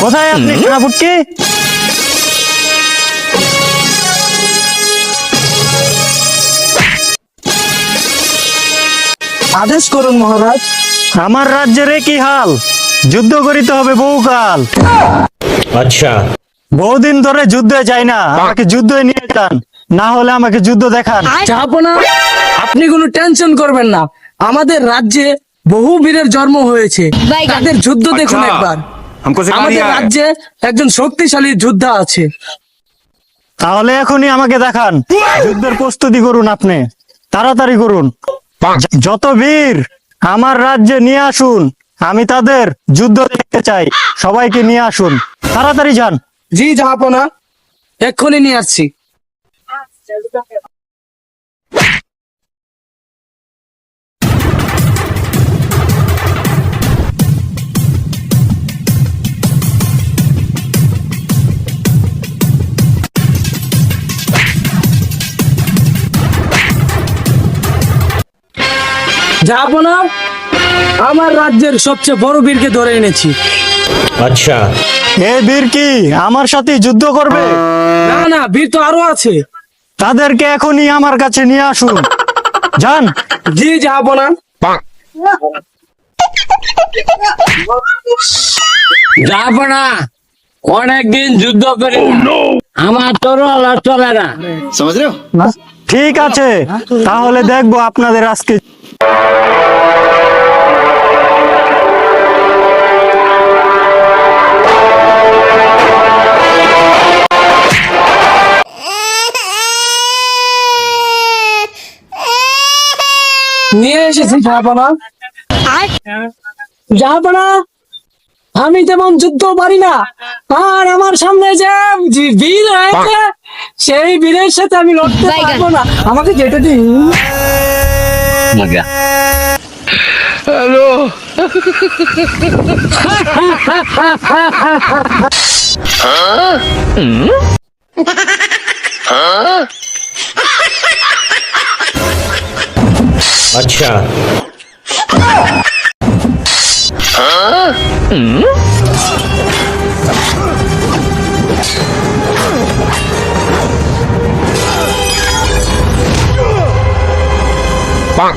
কোথায় আপনি আদেশ করুন মহারাজ। আমার রাজ্যের কি হাল। যুদ্ধ করিতে হবে বহুকাল। আচ্ছা। বহুদিন ধরে যুদ্ধে যাই না। আমাকে যুদ্ধে নিয়ে যান। না হলে আমাকে যুদ্ধ দেখান। আপনি কোনো টেনশন করবেন না। আমাদের রাজ্যে বহু বীরের জন্ম হয়েছে। তাদের যুদ্ধ দেখুন একবার। আমাদের রাজ্যে একজন শক্তিশালী যোদ্ধা আছে। তাহলে এখনই আমাকে দেখান। যুদ্ধের প্রস্তুতি করুন আপনি। তাড়াতাড়ি করুন। যত বীর আমার রাজ্যে নিয়ে আসুন আমি তাদের যুদ্ধ দেখতে চাই। সবাইকে নিয়ে আসুন। তাড়াতাড়ি যান। জি জাহাপনা এক্ষুনি নিয়ে আসছি। যাব না। আমার রাজ্যের সবচেয়ে বড় বীরকে ধরে এনেছি। আচ্ছা। এ বীর কি আমার সাথে যুদ্ধ করবে? না না বীর তো আরও আছে। তাদেরকে এখনই আমার কাছে নিয়ে আসুন। যান। জি যাব না। যাব না। অনেকদিন যুদ্ধ করে আমার তোর চলে না ঠিক আছে। তাহলে দেখব আপনাদের আজকে নিয়ে এসেছি জাহাপনা। জাহাপনা আমি তেমন যুদ্ধ পারি না। আর আমার সামনে যে বীর হয়েছে সেই বীরের সাথে আমি লড়তে। পারব না। আমাকে যেতে দিন। अच्छा আর